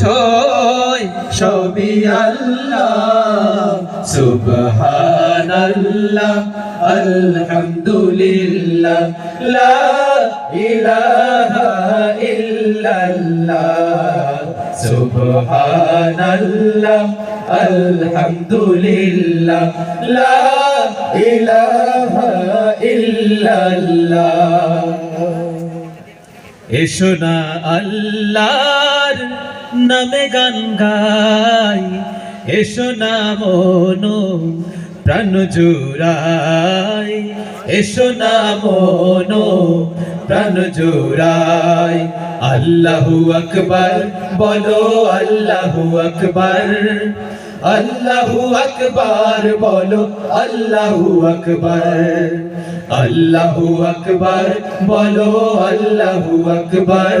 মুঠোয় সবই আল্লাহ। সুবহানাল্লাহ, আলহামদুলিল্লাহ, লা ইলাহা ইল্লাল্লাহ। সুবহানাল্লাহ, আলহামদুলিল্লাহ, লা ইলাহা ইল্লাল্লাহ। এসো না আল্লাহর নামে গান গাই, এসো না মনো প্রাণ জুড়াই, এসো না মনো প্রাণ জুড়াই। আল্লাহু আকবার, বলো আল্লাহু আকবার আল্লাহু আকবার, বলো আল্লাহু আকবার আল্লাহু আকবার, বলো আল্লাহু আকবার।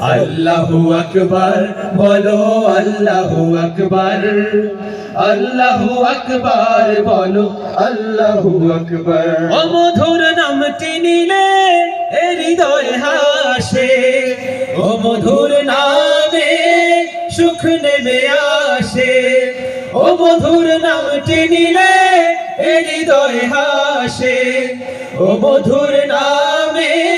আল্লাহু আকবার, বলো আল্লাহু আকবার। আল্লাহু আকবার, বলো আল্লাহু আকবার। অমধুর নামটি নিলে হৃদয় হাসে। ও মধুর নামে সুখ নেমে আসে। ও মধুর নামটি নিলে হৃদয় হাসে। ও মধুর নামে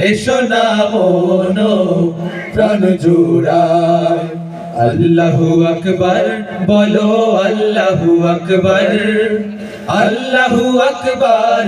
এসো না মন প্রাণ জুড়াই আল্লাহু আকবার বলো আল্লাহু আকবার আল্লাহু আকবার।